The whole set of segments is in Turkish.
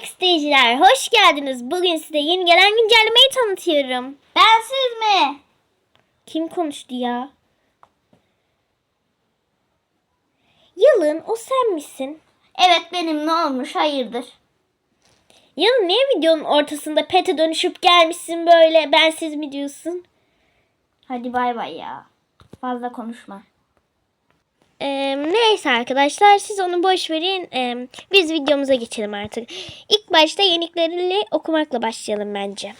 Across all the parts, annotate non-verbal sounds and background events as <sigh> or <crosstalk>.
Backstage'ler hoş geldiniz. Bugün size yeni gelen güncellemeyi tanıtıyorum. Ben siz mi? Kim konuştu ya? Yalın o sen misin? Evet benim ne olmuş hayırdır? Yalın niye videonun ortasında pete dönüşüp gelmişsin böyle bensiz mi diyorsun? Hadi bay bay ya. Fazla konuşma. Ee, neyse arkadaşlar siz onu boş verin. Ee, biz videomuza geçelim artık. İlk başta yenilikleri okumakla başlayalım bence.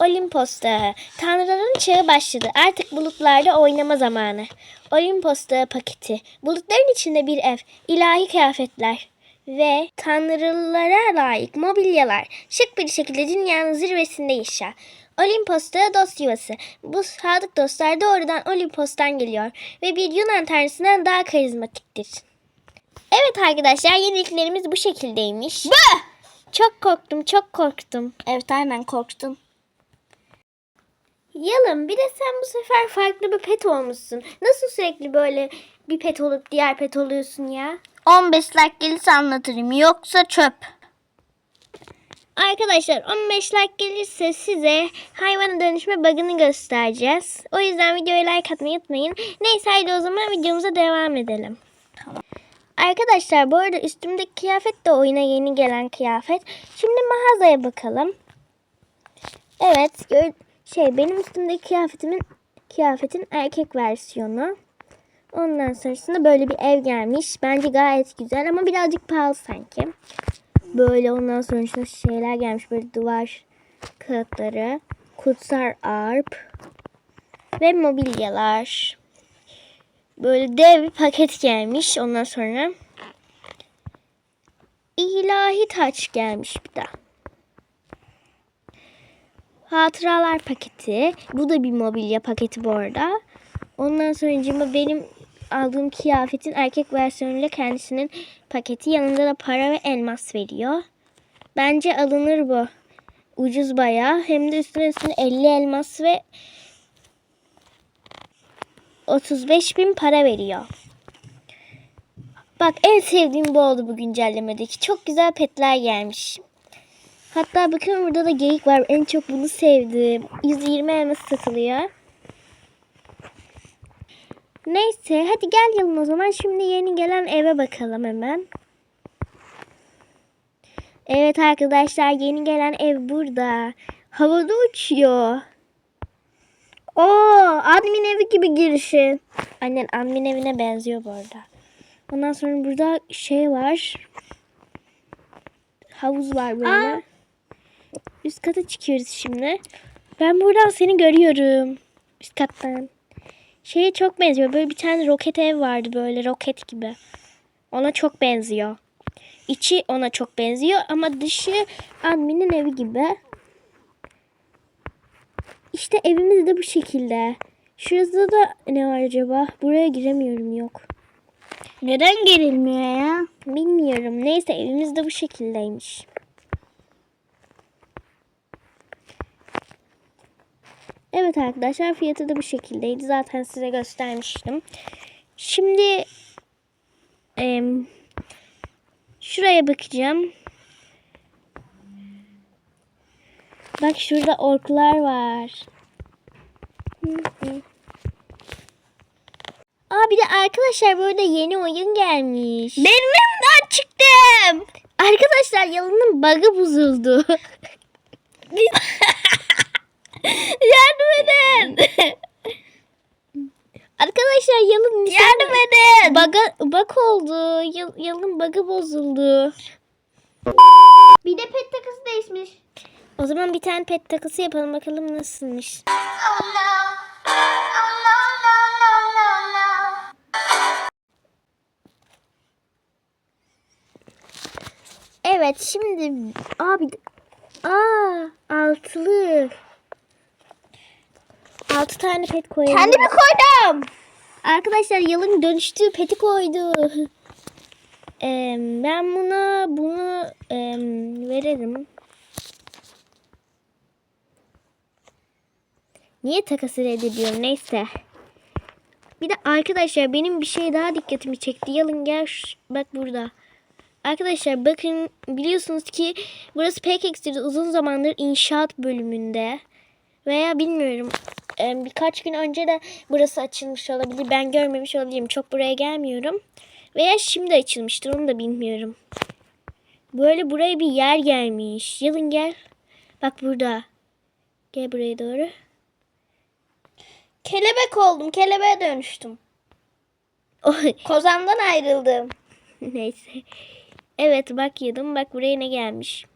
Olimpos Dağı. Tanrıların çağı başladı. Artık bulutlarda oynama zamanı. Olimpos Dağı paketi. Bulutların içinde bir ev. ilahi kıyafetler. Ve tanrılara layık mobilyalar. Şık bir şekilde dünyanın zirvesinde yaşa. Olimpos Dağı dost yuvası. Bu sadık dostlar doğrudan Olimpos'tan geliyor. Ve bir Yunan tanrısından daha karizmatiktir. Evet arkadaşlar yeniliklerimiz bu şekildeymiş. Çok korktum çok korktum. Evet aynen korktum. Yalın bir de sen bu sefer farklı bir pet olmuşsun. Nasıl sürekli böyle bir pet olup diğer pet oluyorsun ya? 15 like gelirse anlatırım yoksa çöp. Arkadaşlar 15 like gelirse size hayvana dönüşme bug'ını göstereceğiz. O yüzden videoya like atmayı unutmayın. Neyse haydi o zaman videomuza devam edelim. Arkadaşlar bu arada üstümdeki kıyafet de oyuna yeni gelen kıyafet. Şimdi mağazaya bakalım. Evet şey benim üstümdeki kıyafetimin kıyafetin erkek versiyonu. Ondan sonrasında böyle bir ev gelmiş. Bence gayet güzel ama birazcık pahalı sanki. Böyle ondan sonrasında şeyler gelmiş. Böyle duvar kağıtları, kutsar arp ve mobilyalar. Böyle dev bir paket gelmiş. Ondan sonra ilahi taç gelmiş bir de. Hatıralar paketi. Bu da bir mobilya paketi bu arada. Ondan sonra benim aldığım kıyafetin erkek versiyonuyla kendisinin paketi. Yanında da para ve elmas veriyor. Bence alınır bu. Ucuz bayağı. Hem de üstüne üstüne 50 elmas ve 35 bin para veriyor. Bak en sevdiğim bu oldu bu güncellemedeki. Çok güzel petler gelmiş. Hatta bakın burada da geyik var. En çok bunu sevdim. 120 elmas satılıyor. Neyse hadi gel yalın o zaman. Şimdi yeni gelen eve bakalım hemen. Evet arkadaşlar yeni gelen ev burada. Havada uçuyor. Oo, admin evi gibi girişin. Annen admin evine benziyor bu arada. Ondan sonra burada şey var. Havuz var böyle. Aa. Üst kata çıkıyoruz şimdi. Ben buradan seni görüyorum. Üst kattan. Şeye çok benziyor. Böyle bir tane roket ev vardı böyle roket gibi. Ona çok benziyor. İçi ona çok benziyor ama dışı adminin evi gibi. İşte evimiz de bu şekilde. Şurada da ne var acaba? Buraya giremiyorum yok. Neden gerilmiyor ya? Bilmiyorum. Neyse evimiz de bu şekildeymiş. Evet arkadaşlar fiyatı da bu şekildeydi. Zaten size göstermiştim. Şimdi em, şuraya bakacağım. Bak şurada orklar var. Hı hı. Aa bir de arkadaşlar böyle yeni oyun gelmiş. Benim evimden çıktım. Arkadaşlar yalının bug'ı bozuldu. <laughs> <laughs> Yardım edin. <laughs> Arkadaşlar yalın nişan... Yardım edin. Bug'a, bug oldu. Yal, yalın bug'ı bozuldu. Bir de pet takısı değişmiş. O zaman bir tane pet takısı yapalım bakalım nasılmış. Evet şimdi abi aa altılı. Altı tane pet koyalım. Kendimi koydum. Arkadaşlar yalın dönüştüğü peti koydu. <laughs> Ee, ben buna bunu em, veririm. Niye takas ediliyorum neyse. Bir de arkadaşlar benim bir şey daha dikkatimi çekti. Yalın gel bak burada. Arkadaşlar bakın biliyorsunuz ki burası PKX'de uzun zamandır inşaat bölümünde. Veya bilmiyorum e, birkaç gün önce de burası açılmış olabilir. Ben görmemiş olabilirim. Çok buraya gelmiyorum. Veya şimdi açılmıştır onu da bilmiyorum. Böyle buraya bir yer gelmiş. Yalın gel. Bak burada. Gel buraya doğru. Kelebek oldum. Kelebeğe dönüştüm. <laughs> Kozamdan ayrıldım. Neyse. Evet bak yedim. Bak buraya ne gelmiş.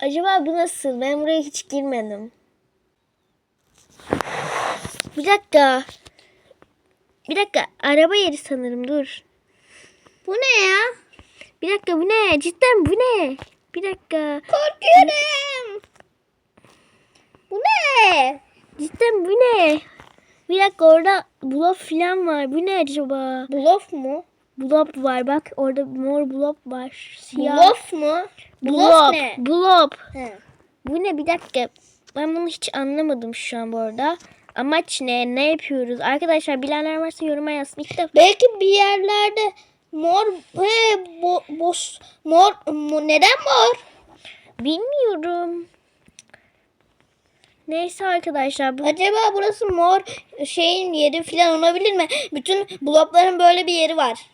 Acaba bu nasıl? Ben buraya hiç girmedim. Bir dakika. Bir dakika. Araba yeri sanırım. Dur. Bu ne ya? Bir dakika bu ne? Cidden bu ne? Bir dakika. Korkuyorum. Bu ne? Cidden bu ne? Bir dakika orada blob falan var. Bu ne acaba? Bluff mu? Blob var bak. Orada mor blob var. Siyah. Bluff mu? Blob. ne? Blob. He. Bu ne bir dakika. Ben bunu hiç anlamadım şu an bu arada. Amaç ne? Ne yapıyoruz? Arkadaşlar bilenler varsa yoruma yazsın. İlk defa. Belki bir yerlerde mor he bo, boş mor mu, neden mor? Bilmiyorum. Neyse arkadaşlar. Bu... Acaba burası mor şeyin yeri falan olabilir mi? Bütün blokların böyle bir yeri var.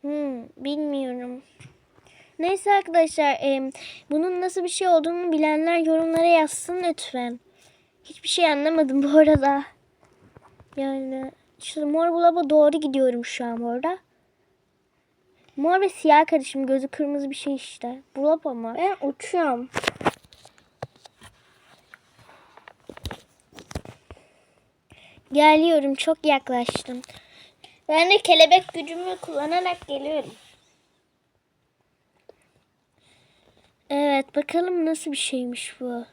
Hmm, bilmiyorum. Neyse arkadaşlar. em, bunun nasıl bir şey olduğunu bilenler yorumlara yazsın lütfen. Hiçbir şey anlamadım <laughs> bu arada. Yani şu mor bulaba doğru gidiyorum şu an orada. Mor ve siyah karışım gözü kırmızı bir şey işte. Bulap ama. Ben uçuyorum. Geliyorum çok yaklaştım. Ben de kelebek gücümü kullanarak geliyorum. Evet bakalım nasıl bir şeymiş bu.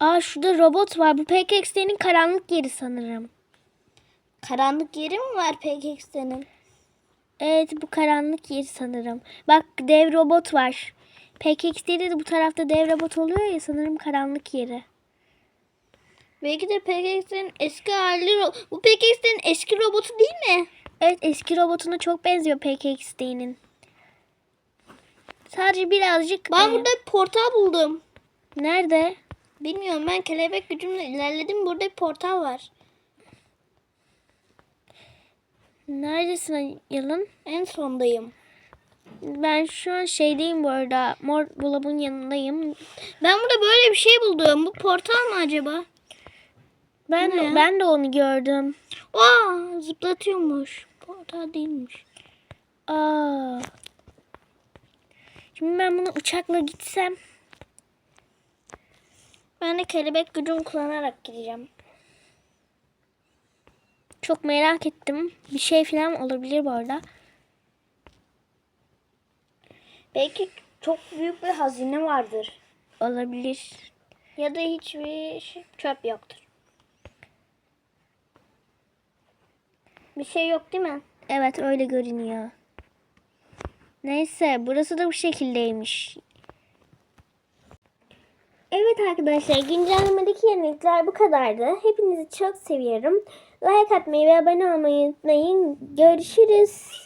Aa şurada robot var. Bu PKX'lerin karanlık yeri sanırım. Karanlık yeri mi var PKX'lerin? Evet bu karanlık yeri sanırım. Bak dev robot var. PKX'de de bu tarafta dev robot oluyor ya sanırım karanlık yeri. Belki de PKX'lerin eski hali bu PKX'lerin eski robotu değil mi? Evet eski robotuna çok benziyor PKX'de'nin. Sadece birazcık... Ben e, burada bir portal buldum. Nerede? Bilmiyorum ben kelebek gücümle ilerledim. Burada bir portal var. Neredesin Yalın? En sondayım. Ben şu an şeydeyim bu arada. Mor dolabın yanındayım. Ben burada böyle bir şey buldum. Bu portal mı acaba? Ben Bu ne ben de onu gördüm. Aa zıplatıyormuş. Portal değilmiş. Aa. Şimdi ben bunu uçakla gitsem Ben de kelebek gücümü kullanarak gideceğim. çok merak ettim. Bir şey falan olabilir bu arada. Belki çok büyük bir hazine vardır. Olabilir. Ya da hiçbir şey, çöp yoktur. Bir şey yok değil mi? Evet öyle görünüyor. Neyse burası da bu şekildeymiş. Evet arkadaşlar güncellemedeki yenilikler bu kadardı. Hepinizi çok seviyorum. Like atmayı ve abone olmayı unutmayın. Görüşürüz.